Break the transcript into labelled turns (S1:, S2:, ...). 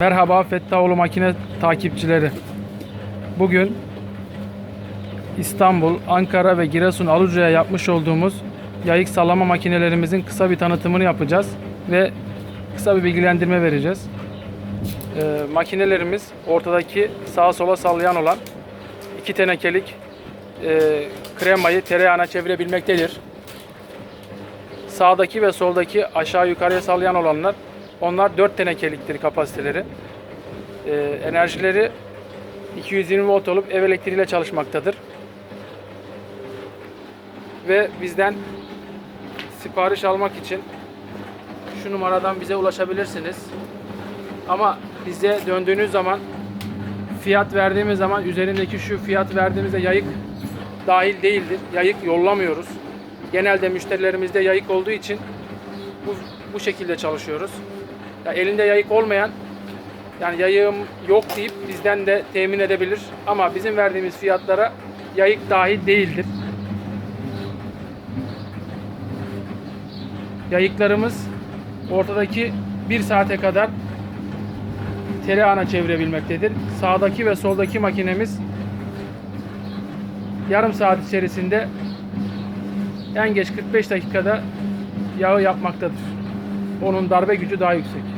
S1: Merhaba Fettaoğlu makine takipçileri. Bugün İstanbul, Ankara ve Giresun Aluca'ya yapmış olduğumuz yayık sallama makinelerimizin kısa bir tanıtımını yapacağız ve kısa bir bilgilendirme vereceğiz. Ee, makinelerimiz ortadaki sağa sola sallayan olan iki tenekelik e, kremayı tereyağına çevirebilmektedir. Sağdaki ve soldaki aşağı yukarıya sallayan olanlar onlar 4 tenekeliktir kapasiteleri. Ee, enerjileri 220 volt olup ev elektriğiyle çalışmaktadır. Ve bizden sipariş almak için şu numaradan bize ulaşabilirsiniz. Ama bize döndüğünüz zaman fiyat verdiğimiz zaman üzerindeki şu fiyat verdiğimizde yayık dahil değildir. Yayık yollamıyoruz. Genelde müşterilerimizde yayık olduğu için bu, bu şekilde çalışıyoruz. Ya elinde yayık olmayan yani yayığım yok deyip bizden de temin edebilir. Ama bizim verdiğimiz fiyatlara yayık dahil değildir. Yayıklarımız ortadaki bir saate kadar tereyağına çevirebilmektedir. Sağdaki ve soldaki makinemiz yarım saat içerisinde en geç 45 dakikada yağı yapmaktadır. Onun darbe gücü daha yüksek.